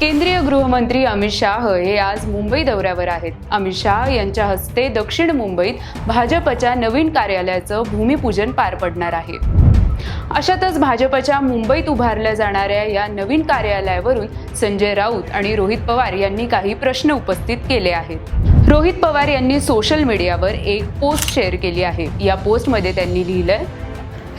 केंद्रीय गृहमंत्री अमित शाह हे आज मुंबई दौऱ्यावर आहेत. अमित शाह यांच्या हस्ते दक्षिण मुंबईत भाजपच्या नवीन कार्यालयाचं भूमिपूजन पार पडणार आहे. अशातच भाजपच्या मुंबईत उभारल्या जाणाऱ्या या नवीन कार्यालयावरून संजय राऊत आणि रोहित पवार यांनी काही प्रश्न उपस्थित केले आहेत. रोहित पवार यांनी सोशल मीडियावर एक पोस्ट शेअर केली आहे. या पोस्टमध्ये त्यांनी लिहिलंय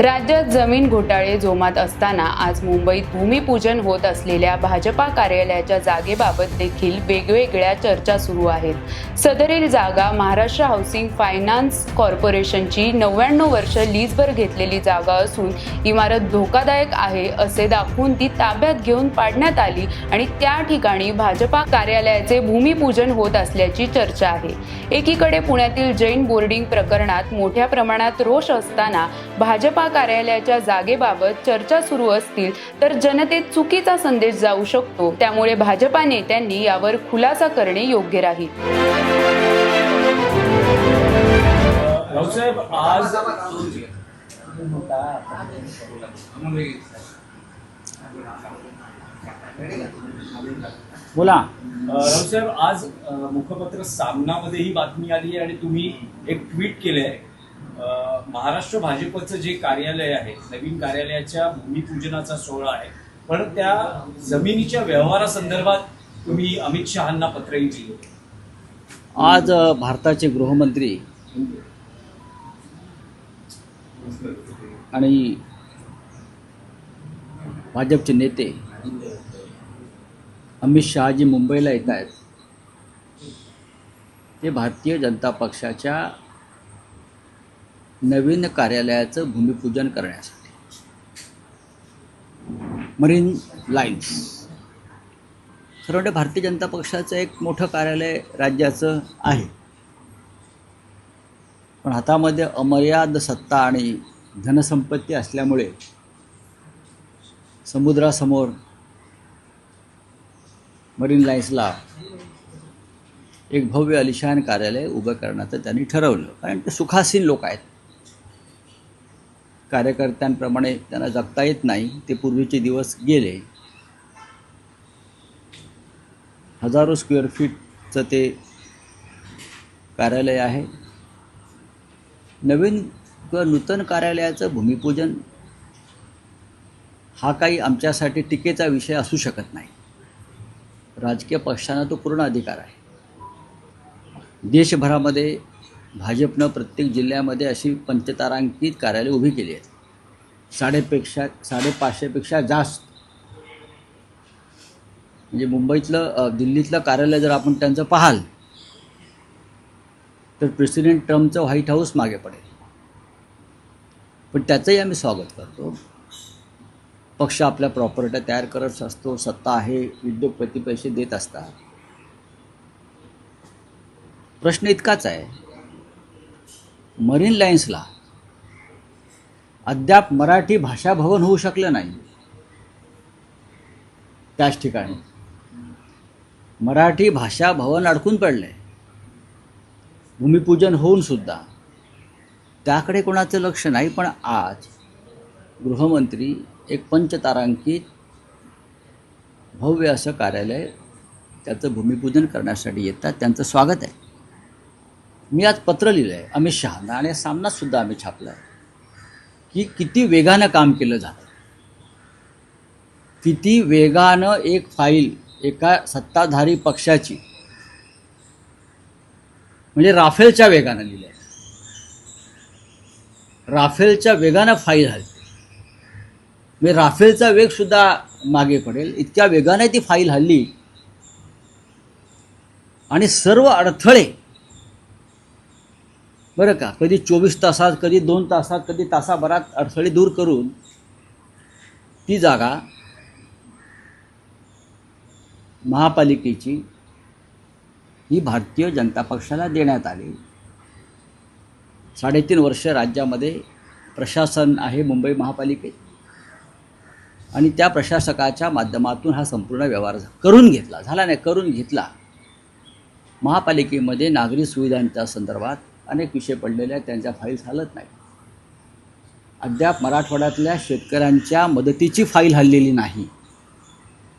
राज्यात जमीन घोटाळे जोमात असताना आज मुंबईत भूमिपूजन होत असलेल्या भाजपा कार्यालयाच्या जागेबाबत देखील वेगवेगळ्या चर्चा सुरू आहेत. सदरील जागा महाराष्ट्र हाऊसिंग फायनान्स कॉर्पोरेशनची नव्याण्णव वर्ष लीजवर घेतलेली जागा असून इमारत धोकादायक आहे असे दाखवून ती ताब्यात घेऊन पाडण्यात आली आणि त्या ठिकाणी भाजपा कार्यालयाचे भूमिपूजन होत असल्याची चर्चा आहे. एकीकडे पुण्यातील जैन बोर्डिंग प्रकरणात मोठ्या प्रमाणात रोष असताना भाजपा कार्यालयाच्या जागेबाबत चर्चा सुरू असतील तर जनतेत चुकीचा संदेश जाऊ शकतो. त्यामुळे भाजपा नेत्यांनी यावर खुलासा करणे योग्य राहील. रावसाहेब आज बोला. रावसाहेब आज मुखपत्र सामनामध्ये ही बातमी आली आहे आणि तुम्ही एक ट्विट केलंय. अ, महाराष्ट्र भाजपचं जे कार्यालय आहे नवीन कार्यालयाच्या भूमिपूजनाचा सोहळा आहे पण त्या जमिनीच्या व्यवहारासंदर्भात तुम्ही अमित शहांना पत्रही दिले आज भारताचे गृहमंत्री आणि भाजपचे नेते अमित शहाजी मुंबईला येत आहेत ते भारतीय जनता पक्षाच्या नवीन कार्यालयाचं भूमिपूजन करण्यासाठी. मरीन लाईन्स खरं म्हणजे भारतीय जनता पक्षाचं एक मोठं कार्यालय राज्याचं आहे. पण हातामध्ये अमर्याद सत्ता आणि धनसंपत्ती असल्यामुळे समुद्रासमोर मरीन लाईन्सला एक भव्य अलिशान कार्यालय उभं करण्याचं त्यांनी ठरवलं. कारण ते सुखासीन लोक आहेत. कार्यकर्त्यांप्रमाणे त्यांना जगता येत नाही ते पूर्वीचे दिवस गेले. हजारो स्क्वेअर फीटचं ते कार्यालय आहे. नवीन किंवा नूतन कार्यालयाचं भूमिपूजन हा काही आमच्यासाठी टीकेचा विषय असू शकत नाही. राजकीय पक्षांना तो पूर्ण अधिकार आहे. देशभरामध्ये भाजपनं प्रत्येक जिल्ह्यामध्ये अशी पंचतारांकित कार्यालय उभी केली आहेत. साडेपेक्षा साडेपाचशेपेक्षा जास्त. म्हणजे मुंबईतलं दिल्लीतलं कार्यालय जर आपण त्यांचं पाहाल तर प्रेसिडेंट ट्रम्पचं व्हाईट हाऊस मागे पडेल. पण त्याचंही आम्ही स्वागत करतो. पक्ष आपल्या प्रॉपर्ट्या तयार करत असतो सत्ता आहे उद्योगपती पैसे देत असतात. प्रश्न इतकाच आहे मरीन लाईन्सला अद्याप मराठी भाषा भवन होऊ शकलं नाही. त्याच ठिकाणी मराठी भाषा भवन अडकून पडलंय. भूमिपूजन होऊन सुद्धा. त्याकडे कोणाचं लक्ष नाही पण आज गृहमंत्री एक पंचतारांकित भव्य असं कार्यालय त्याचं भूमिपूजन करण्यासाठी येतात त्यांचं स्वागत आहे. मी आज पत्र लिहिलं आहे अमित शहांना आणि सामनासुद्धा आम्ही छापला आहे की किती वेगानं काम केलं जातं. किती वेगानं एक फाईल एका सत्ताधारी पक्षाची म्हणजे राफेलच्या वेगानं लिहिलं आहे राफेलच्या वेगानं फाईल हलते म्हणजे राफेलचा वेग सुद्धा मागे पडेल. इतक्या वेगाने ती फाईल हल्ली. आणि सर्व अडथळे बरं का? कधी चोवीस तासात कधी दोन तासात कधी तासाभरात अडथळे दूर करून ती जागा महापालिकेची ही भारतीय जनता पक्षाला देण्यात आली. साडेतीन वर्ष राज्यामध्ये प्रशासन आहे मुंबई महापालिकेत. आणि त्या प्रशासकाच्या माध्यमातून हा संपूर्ण व्यवहार करून घेतला. झाला नाही करून घेतला. महापालिकेमध्ये नागरी सुविधांच्या संदर्भात अनेक विषय पडलेले आहेत त्यांच्या फाईल्स हलत नाही अद्याप मराठवाड्यातल्या शेतकऱ्यांच्या मदतीची फाईल हललेली नाही.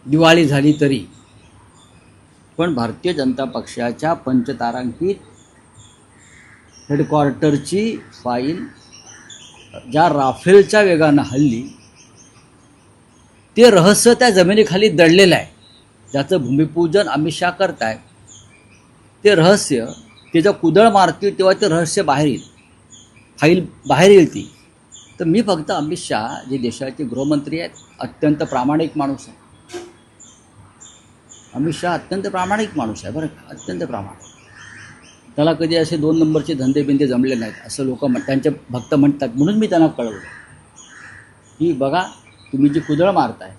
दिवाळी झाली तरी. पण भारतीय जनता पक्षाच्या पंचतारांकित हेडक्वार्टरची फाईल ज्या राफेलच्या वेगानं हल्ली ते रहस्य त्या जमिनीखाली दडलेलं आहे. ज्याचं भूमिपूजन अमित करत आहे ते रहस्य ते जेव्हा कुदळ मारतील तेव्हा ते रहस्य बाहेर येईल. फाईल बाहेर येईल ती. तर मी फक्त अमित शहा जे देशाचे गृहमंत्री आहेत अत्यंत प्रामाणिक माणूस आहे. अमित शहा अत्यंत प्रामाणिक माणूस आहे बरं का? अत्यंत प्रामाणिक. त्याला कधी असे दोन नंबरचे धंदे बिंदे जमले नाहीत असं लोक म्हण त्यांचे भक्त म्हणतात. म्हणून मी त्यांना कळवलं. की बघा तुम्ही जी कुदळ मारताय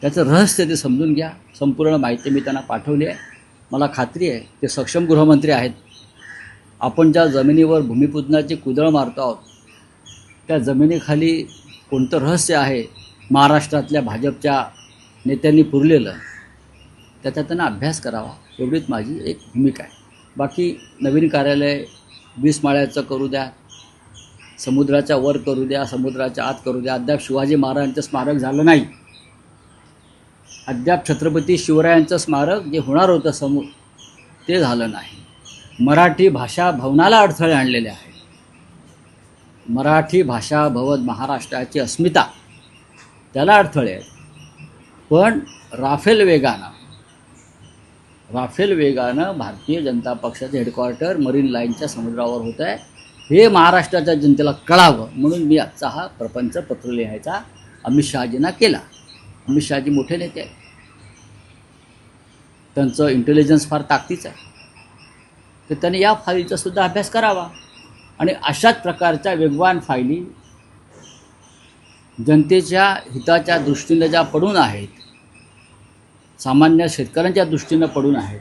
त्याचं रहस्य ते समजून घ्या. संपूर्ण माहिती मी त्यांना पाठवली आहे. मला खात्री आहे ते सक्षम गृहमंत्री आहेत. आपण ज्या जमिनीवर भूमिपूजनाची कुदळ मारतो आहोत त्या जमिनीखाली कोणतं रहस्य आहे? महाराष्ट्रातल्या भाजपच्या नेत्यांनी पुरलेलं त्याचा त्यांना अभ्यास करावा एवढीच माझी एक भूमिका आहे. बाकी नवीन कार्यालय वीस माळ्याचं करू द्या समुद्राच्या वर करू द्या समुद्राच्या आत करू द्या. अद्याप शिवाजी महाराजांचं स्मारक झालं नाही. अद्याप छत्रपती शिवरायांचं स्मारक जे होणार होतं समोर ते झालं नाही. मराठी भाषा भवनाला अडथळे आणलेले आहेत. मराठी भाषा भवन महाराष्ट्राची अस्मिता त्याला अडथळे आहेत. पण राफेल वेगानं राफेल वेगानं भारतीय जनता पक्षाचं हेडक्वार्टर मरीन लाईनच्या समुद्रावर होतं आहे हे महाराष्ट्राच्या जनतेला कळावं म्हणून मी आजचा हा प्रपंच पत्र लिहायचा अमित शहाजींना केला. अमित शहाजी मोठे नेते आहेत. त्यांचं इंटेलिजन्स फार ताकदीचं आहे. तर त्याने या फाईलचा सुद्धा अभ्यास करावा. आणि अशाच प्रकारच्या वेगवान फायली जनतेच्या हिताच्या दृष्टीनं ज्या पडून आहेत सामान्य शेतकऱ्यांच्या दृष्टीनं पडून आहेत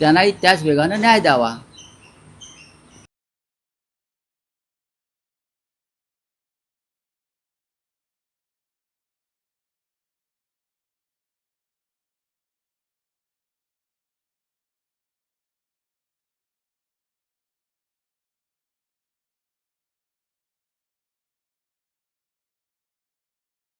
त्यांनाही त्याच वेगानं न्याय द्यावा.